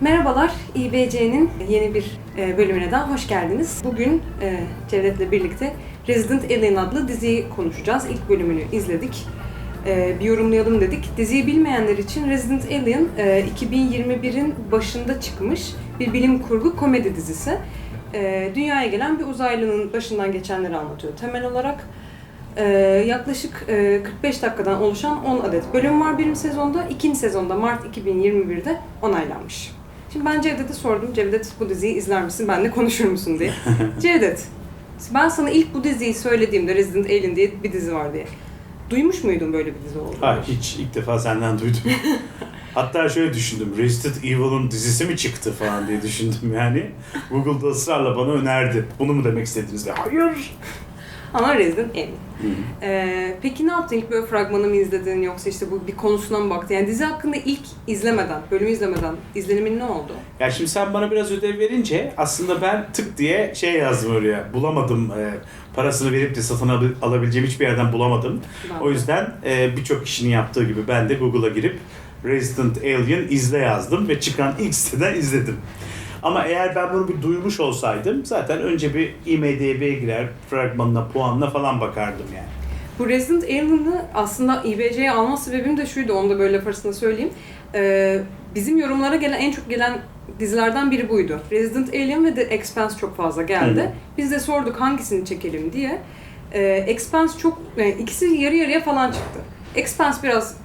Merhabalar, İBC'nin yeni bir e, bölümüne daha hoş geldiniz. Bugün e, Cevdet'le birlikte Resident Alien adlı diziyi konuşacağız. İlk bölümünü izledik. E, bir yorumlayalım dedik. Diziyi bilmeyenler için Resident Alien e, 2021'in başında çıkmış bir bilim kurgu komedi dizisi. Dünyaya gelen bir uzaylının başından geçenleri anlatıyor temel olarak. Yaklaşık e, 45 dakikadan oluşan 10 adet bölüm var birinci sezonda. İkinci sezonda Mart 2021'de onaylanmış. Şimdi ben Cevdet'e sordum. Cevdet bu diziyi izler misin? Benle konuşur musun diye. Cevdet, ben sana ilk bu diziyi söylediğimde Resident Alien diye bir dizi var diye. Duymuş muydun böyle bir dizi olduğunu? Hayır hiç ilk defa senden duydum. Hatta şöyle düşündüm. Resident Evil'ın dizisi mi çıktı falan diye düşündüm yani. Google'da ısrarla bana önerdi. Bunu mu demek istediniz? Ya, Hayır. Ama Resident Alien. Ee, peki ne yaptın? İlk böyle fragmanı mı izledin yoksa işte bu bir konusuna mı baktın? Yani dizi hakkında ilk izlemeden, bölümü izlemeden izlenimin ne oldu? Ya şimdi sen bana biraz ödev verince aslında ben tık diye şey yazdım oraya. Bulamadım. e, parasını verip de satın al- alabileceğim hiçbir yerden bulamadım. Ben O de. yüzden e, birçok kişinin yaptığı gibi ben de Google'a girip Resident Alien izle yazdım ve çıkan ilk siteden izledim. Ama eğer ben bunu bir duymuş olsaydım zaten önce bir IMDB'ye girer, fragmanına, puanına falan bakardım yani. Bu Resident Alien'ı aslında IBC'ye alma sebebim de şuydu, onu da böyle laf arasında söyleyeyim. Ee, bizim yorumlara gelen, en çok gelen dizilerden biri buydu. Resident Alien ve The Expanse çok fazla geldi. Hı. Biz de sorduk hangisini çekelim diye. Ee, Expanse çok, yani ikisi yarı yarıya falan çıktı. Expanse biraz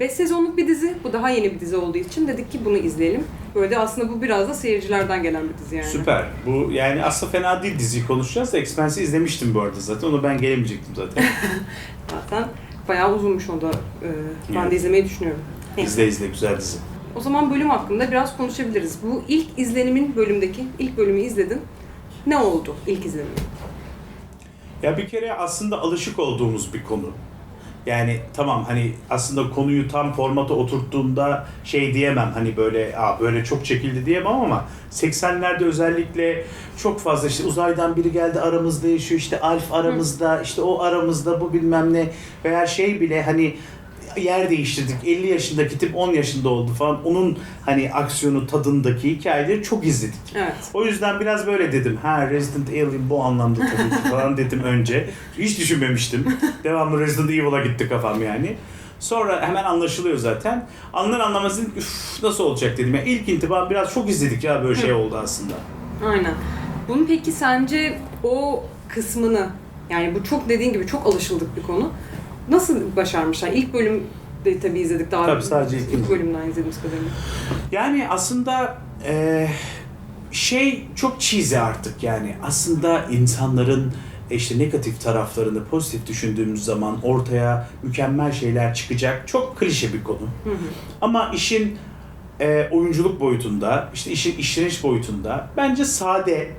5 sezonluk bir dizi. Bu daha yeni bir dizi olduğu için dedik ki bunu izleyelim. Böyle aslında bu biraz da seyircilerden gelen bir dizi yani. Süper. Bu yani aslında fena değil diziyi konuşacağız da Expanse'i izlemiştim bu arada zaten. Onu ben gelemeyecektim zaten. Zaten bayağı uzunmuş o da. Ee, ben Evet. de izlemeyi düşünüyorum. İzle izle güzel dizi. O zaman bölüm hakkında biraz konuşabiliriz. Bu ilk izlenimin bölümdeki, ilk bölümü izledin. Ne oldu ilk izlenimin? Ya bir kere aslında alışık olduğumuz bir konu. Yani tamam hani aslında konuyu tam formata oturttuğunda şey diyemem hani böyle Aa, böyle çok çekildi diyemem ama 80'lerde özellikle çok fazla işte uzaydan biri geldi aramızda yaşıyor işte Alf aramızda işte o aramızda bu bilmem ne veya şey bile hani yer değiştirdik 50 yaşındaki tip 10 yaşında oldu falan onun hani aksiyonu tadındaki hikayeleri çok izledik. Evet. O yüzden biraz böyle dedim. Ha Resident Alien bu anlamda tabii ki falan dedim önce. Hiç düşünmemiştim. Devamlı Resident Evil'a gitti kafam yani. Sonra hemen anlaşılıyor zaten. Anlar anlamaz dedim üf nasıl olacak dedim. Yani ilk intibam biraz çok izledik ya böyle şey oldu aslında. Aynen. Bunun peki sence o kısmını, yani bu çok dediğin gibi çok alışıldık bir konu. Nasıl başarmışlar? İlk bölüm de tabii izledik daha. Tabii, sadece ilk bölüm. bölümden izlediğimiz kadarıyla. Yani aslında eee, şey çok cheesy artık yani. Aslında insanların işte negatif taraflarını pozitif düşündüğümüz zaman ortaya mükemmel şeyler çıkacak. Çok klişe bir konu. Hı hı. Ama işin e, oyunculuk boyutunda, işte işin işleniş boyutunda bence sade,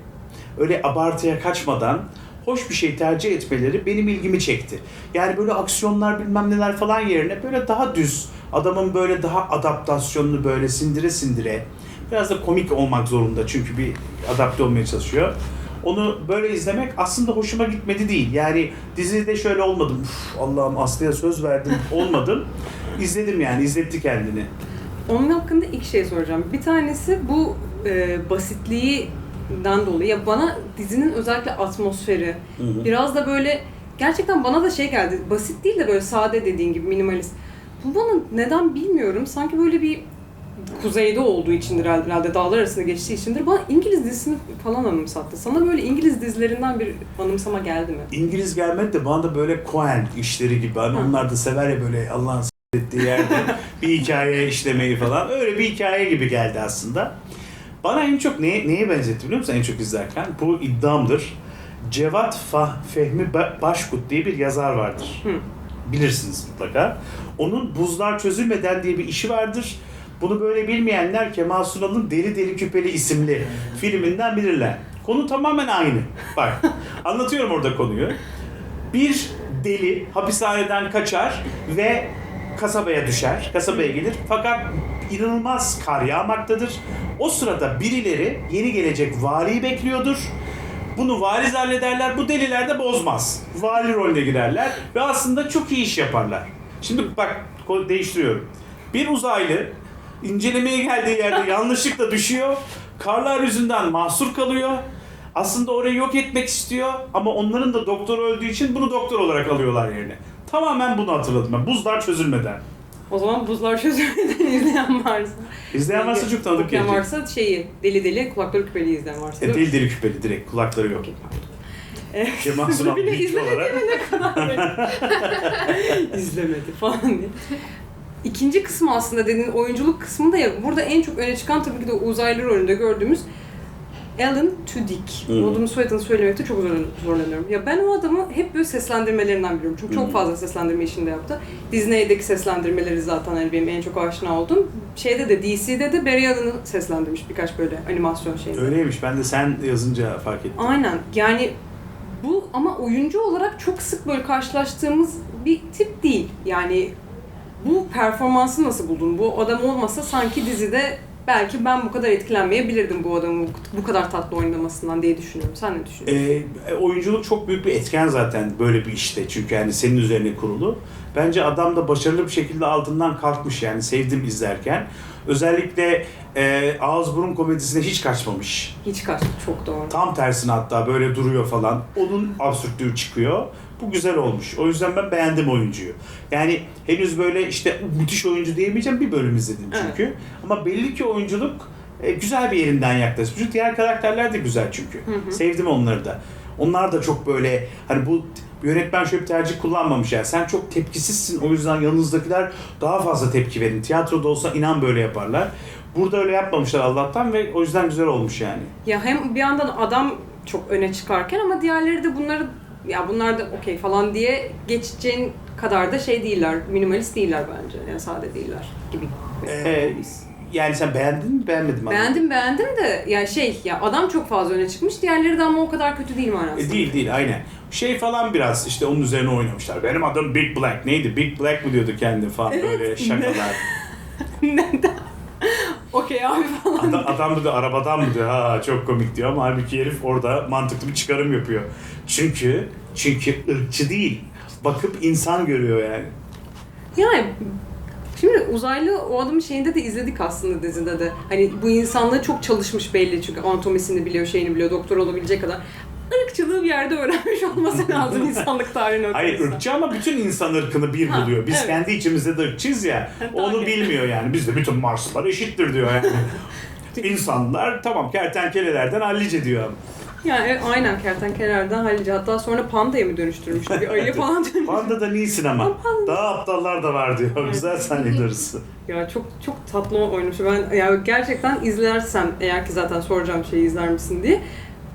öyle abartıya kaçmadan hoş bir şey tercih etmeleri benim ilgimi çekti. Yani böyle aksiyonlar bilmem neler falan yerine böyle daha düz, adamın böyle daha adaptasyonunu böyle sindire sindire, biraz da komik olmak zorunda çünkü bir adapte olmaya çalışıyor. Onu böyle izlemek aslında hoşuma gitmedi değil. Yani dizide şöyle olmadım. "Uf, Allah'ım Aslı'ya söz verdim. Olmadım. İzledim yani. izletti kendini. Onun hakkında ilk şey soracağım. Bir tanesi bu e, basitliğinden dolayı. Ya bana dizinin özellikle atmosferi, Hı hı. biraz da böyle gerçekten bana da şey geldi. Basit değil de böyle sade dediğin gibi minimalist. Bu bana neden bilmiyorum. Sanki böyle bir kuzeyde olduğu içindir herhalde, dağlar arasında geçtiği içindir. Bana İngiliz dizisini falan anımsattı. Sana böyle İngiliz dizilerinden bir anımsama geldi mi? İngiliz gelmedi de bana da böyle Coen işleri gibi. Hani onlar da sever ya böyle Allah'ın ettiği yerde bir hikaye işlemeyi falan. Öyle bir hikaye gibi geldi aslında. Bana en çok neye, neye benzetti biliyor musun en çok izlerken? Bu iddiamdır. Cevat Fah, Fehmi Ba- Başkut diye bir yazar vardır. Hı. Bilirsiniz mutlaka. Onun Buzlar Çözülmeden diye bir işi vardır. Bunu böyle bilmeyenler Kemal Sunal'ın Deli Deli Küpeli isimli filminden bilirler. Konu tamamen aynı. Bak anlatıyorum orada konuyu. Bir deli hapishaneden kaçar ve kasabaya düşer. Kasabaya gelir. Fakat inanılmaz kar yağmaktadır. O sırada birileri yeni gelecek valiyi bekliyordur. Bunu vali zannederler. Bu deliler de bozmaz. Vali rolüne girerler ve aslında çok iyi iş yaparlar. Şimdi bak değiştiriyorum. Bir uzaylı İncelemeye geldiği yerde yanlışlıkla düşüyor. Karlar yüzünden mahsur kalıyor. Aslında orayı yok etmek istiyor ama onların da doktor öldüğü için bunu doktor olarak alıyorlar yerine. Tamamen bunu hatırladım ben. Buzlar çözülmeden. O zaman buzlar çözülmeden izleyen varsa. İzleyen varsa çok tanıdık gelecek. varsa şeyi deli deli kulakları küpeli izleyen varsa. E, mi? deli deli küpeli direkt kulakları yok. Okey, pardon. E, Kemal Sunal bile izlemedi olarak. ne kadar izlemedi falan diye. İkinci kısmı aslında dediğin oyunculuk kısmı da ya burada en çok öne çıkan tabii ki de uzaylı rolünde gördüğümüz Alan Tudyk. Hmm. O adamın soyadını söylemekte çok zor, zorlanıyorum. Ya ben o adamı hep böyle seslendirmelerinden biliyorum. Çünkü Hmm. çok fazla seslendirme işinde yaptı. Disney'deki seslendirmeleri zaten hani benim en çok aşina olduğum. Şeyde de DC'de de Barry Allen'ı seslendirmiş birkaç böyle animasyon şeyinde. Öyleymiş. Ben de sen yazınca fark ettim. Aynen. Yani bu ama oyuncu olarak çok sık böyle karşılaştığımız bir tip değil. Yani bu performansı nasıl buldun? Bu adam olmasa sanki dizide belki ben bu kadar etkilenmeyebilirdim bu adamın bu kadar tatlı oynamasından diye düşünüyorum. Sen ne düşünüyorsun? Ee, oyunculuk çok büyük bir etken zaten böyle bir işte. Çünkü yani senin üzerine kurulu. Bence adam da başarılı bir şekilde altından kalkmış yani sevdim izlerken. Özellikle e, ağız burun komedisine hiç kaçmamış. Hiç kaçtı. Çok doğru. Tam tersine hatta böyle duruyor falan. Onun absürtlüğü çıkıyor. Bu güzel olmuş. O yüzden ben beğendim oyuncuyu. Yani henüz böyle işte müthiş oyuncu diyemeyeceğim bir bölüm izledim çünkü. Ama belli ki oyunculuk e, güzel bir yerinden yaklaşmış. Diğer karakterler de güzel çünkü. Hı hı. Sevdim onları da. Onlar da çok böyle hani bu yönetmen şöyle bir tercih kullanmamış yani. Sen çok tepkisizsin o yüzden yanınızdakiler daha fazla tepki verin. Tiyatroda olsa inan böyle yaparlar. Burada öyle yapmamışlar Allah'tan ve o yüzden güzel olmuş yani. Ya hem bir yandan adam çok öne çıkarken ama diğerleri de bunları ya bunlar da okey falan diye geçeceğin kadar da şey değiller, minimalist değiller bence. Yani sade değiller gibi. Ee, yani sen beğendin mi beğenmedin mi? Beğendim beğendim de ya şey ya adam çok fazla öne çıkmış. Diğerleri de ama o kadar kötü değil manasında. E, değil değil aynen. Şey falan biraz işte onun üzerine oynamışlar. Benim adım Big Black. Neydi? Big Black mı diyordu kendi falan Evet. böyle şakalar. Neden? Okey abi falan. Adam, adam da arabadan mı diyor? Ha çok komik diyor ama halbuki herif orada mantıklı bir çıkarım yapıyor. Çünkü çünkü ırkçı değil. Bakıp insan görüyor yani. Yani şimdi uzaylı o adamın şeyinde de izledik aslında dizide de. Hani bu insanlığı çok çalışmış belli çünkü anatomisini biliyor, şeyini biliyor, doktor olabilecek kadar. Irkçılığı bir yerde öğrenmiş olması lazım insanlık tarihini Hayır ırkçı ama bütün insan ırkını bir Ha, buluyor. Biz evet. kendi içimizde de ırkçıyız ya. Onu bilmiyor yani. Bizde bütün Marslılar eşittir diyor yani. İnsanlar tamam kertenkelelerden hallice diyor. Yani evet, aynen kertenkelelerden hallice. Hatta sonra pandaya mı dönüştürmüştü? Bir ayı falan dönüştürmüş. Panda da iyisin ama. Panda- Daha aptallar da var diyor. Güzel sahne darısı. Ya çok çok tatlı oynamış. Ben ya gerçekten izlersem eğer ki zaten soracağım şeyi izler misin diye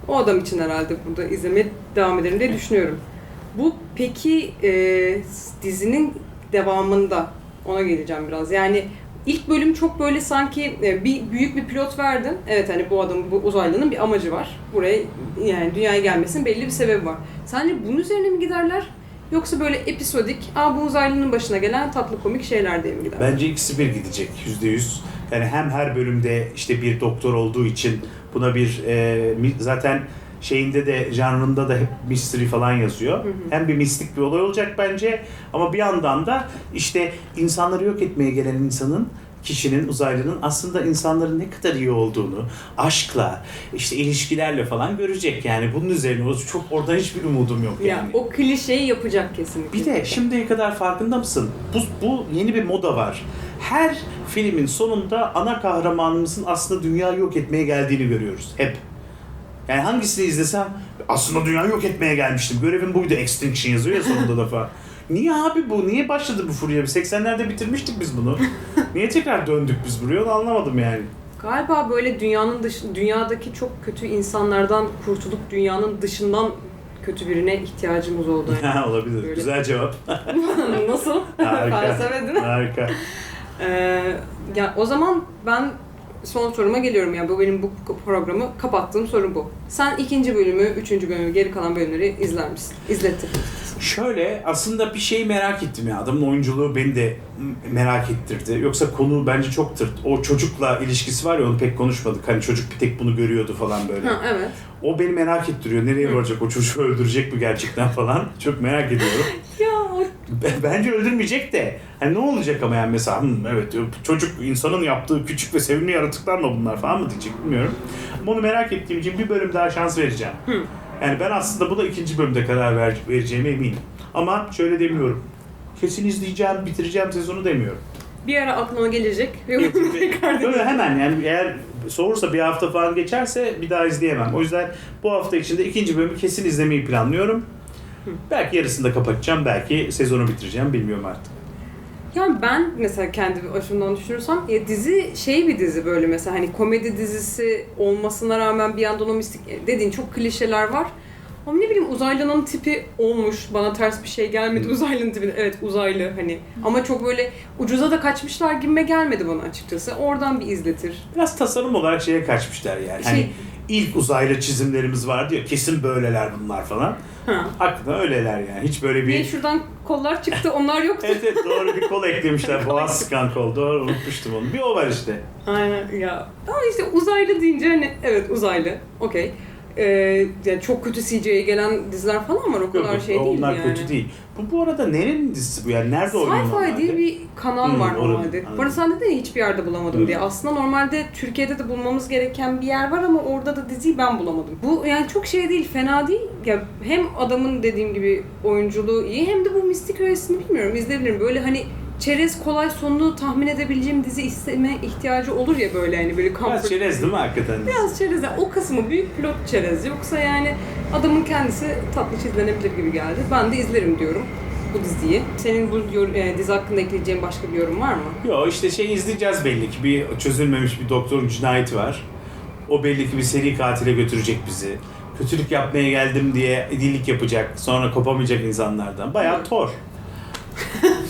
o adam için herhalde burada izlemeye devam ederim diye düşünüyorum. Bu peki e, dizinin devamında ona geleceğim biraz. Yani ilk bölüm çok böyle sanki e, bir büyük bir pilot verdin. Evet hani bu adamın bu uzaylının bir amacı var. Buraya yani dünyaya gelmesinin belli bir sebebi var. Sence bunun üzerine mi giderler? Yoksa böyle episodik, aa bu uzaylının başına gelen tatlı komik şeyler diye mi giderler? Bence ikisi bir gidecek yüzde yüz. Yani hem her bölümde işte bir doktor olduğu için buna bir e, zaten şeyinde de janrında da hep mystery falan yazıyor. Hı hı. Hem bir mistik bir olay olacak bence ama bir yandan da işte insanları yok etmeye gelen insanın kişinin, uzaylının aslında insanların ne kadar iyi olduğunu aşkla, işte ilişkilerle falan görecek yani. Bunun üzerine o çok oradan hiçbir umudum yok Ya yani. o klişeyi yapacak kesinlikle. Bir de şimdiye kadar farkında mısın? Bu, bu yeni bir moda var. Her filmin sonunda ana kahramanımızın aslında dünyayı yok etmeye geldiğini görüyoruz. Hep. Yani hangisini izlesem aslında dünyayı yok etmeye gelmiştim. Görevim buydu. Extinction yazıyor ya sonunda da falan. Niye abi bu? Niye başladı bu furya? 80'lerde bitirmiştik biz bunu. Niye tekrar döndük biz buraya? Onu anlamadım yani. Galiba böyle dünyanın dış, dünyadaki çok kötü insanlardan kurtulup dünyanın dışından kötü birine ihtiyacımız oldu. Ha, Olabilir. Böyle. Güzel cevap. Nasıl? Harika. Felsefe değil mi? Harika. Ee, ya o zaman ben son soruma geliyorum ya bu benim bu programı kapattığım soru bu. Sen ikinci bölümü, üçüncü bölümü, geri kalan bölümleri izler misin? İzlettir. Şöyle aslında bir şeyi merak ettim ya. Adamın oyunculuğu beni de merak ettirdi. Yoksa konu bence çok tırt. O çocukla ilişkisi var ya onu pek konuşmadık. Hani çocuk bir tek bunu görüyordu falan böyle. Ha evet. O beni merak ettiriyor. Nereye varacak? O çocuğu öldürecek mi gerçekten falan. Çok merak ediyorum. Bence öldürmeyecek de. Hani ne olacak ama yani mesela "Hmm, evet çocuk insanın yaptığı küçük ve sevimli yaratıklar mı bunlar falan mı diyecek bilmiyorum. Ama onu merak ettiğim için bir bölüm daha şans vereceğim. Hı. Yani ben aslında buna ikinci bölümde karar ver, vereceğime eminim. Ama şöyle demiyorum. Kesin izleyeceğim, bitireceğim sezonu demiyorum. Bir ara aklıma gelecek Böyle hemen yani eğer soğursa bir hafta falan geçerse bir daha izleyemem. O yüzden bu hafta içinde ikinci bölümü kesin izlemeyi planlıyorum. Belki yarısında kapatacağım, belki sezonu bitireceğim bilmiyorum artık. Yani ben mesela kendi açımdan düşünürsem ya dizi şey bir dizi böyle mesela hani komedi dizisi olmasına rağmen bir yandan o mistik dediğin çok klişeler var. Ama ne bileyim uzaylının tipi olmuş. Bana ters bir şey gelmedi Hı. uzaylının tipi. Evet uzaylı hani. Ama çok böyle ucuza da kaçmışlar gibime gelmedi bana açıkçası. Oradan bir izletir. Biraz tasarım olarak şeye kaçmışlar yani. Hani Şey- ilk uzaylı çizimlerimiz vardı ya kesin böyleler bunlar falan. Ha. Hakikaten öyleler yani. Hiç böyle bir... şuradan kollar çıktı onlar yoktu. Evet evet doğru bir kol eklemişler. Boğaz sıkan kol. Doğru unutmuştum onu. Bir o var işte. Aynen ya. Ama işte uzaylı deyince hani evet uzaylı. Okey. Ee, yani çok kötü CG'ye gelen diziler falan var. O kadar Yok, şey değil onlar yani. kötü değil. Bu, bu arada nerenin dizisi bu yani? Nerede oynuyor Sci-Fi diye bir kanal Hmm, var normalde. sen dedin ya hiçbir yerde bulamadım Hmm. diye. Aslında normalde Türkiye'de de bulmamız gereken bir yer var ama orada da diziyi ben bulamadım. Bu yani çok şey değil, fena değil. Ya hem adamın dediğim gibi oyunculuğu iyi hem de bu mistik öğesini bilmiyorum izleyebilirim. Böyle hani çerez kolay sonunu tahmin edebileceğim dizi isteme ihtiyacı olur ya böyle hani böyle Biraz comfort. çerez değil mi hakikaten? Biraz çerez. yani O kısmı büyük pilot çerez. Yoksa yani adamın kendisi tatlı izlenebilir gibi geldi. Ben de izlerim diyorum bu diziyi. Senin bu yor- e, dizi hakkında ekleyeceğin başka bir yorum var mı? Yo işte şey izleyeceğiz belli ki. Bir çözülmemiş bir doktorun cinayeti var. O belli ki bir seri katile götürecek bizi. Kötülük yapmaya geldim diye idillik yapacak. Sonra kopamayacak insanlardan. Bayağı Thor.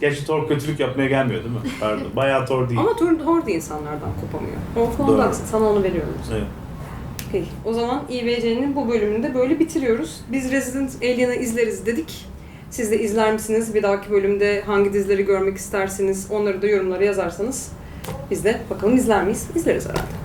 Gerçi Thor kötülük yapmaya gelmiyor değil mi? Pardon. Bayağı Thor değil. Ama Thor, Thor da insanlardan kopamıyor. O konuda Doğru. Sana onu veriyorum. Evet. Okey. O zaman İBC'nin bu bölümünü de böyle bitiriyoruz. Biz Resident Alien'ı izleriz dedik. Siz de izler misiniz? Bir dahaki bölümde hangi dizileri görmek istersiniz? Onları da yorumlara yazarsanız biz de bakalım izler miyiz? İzleriz herhalde.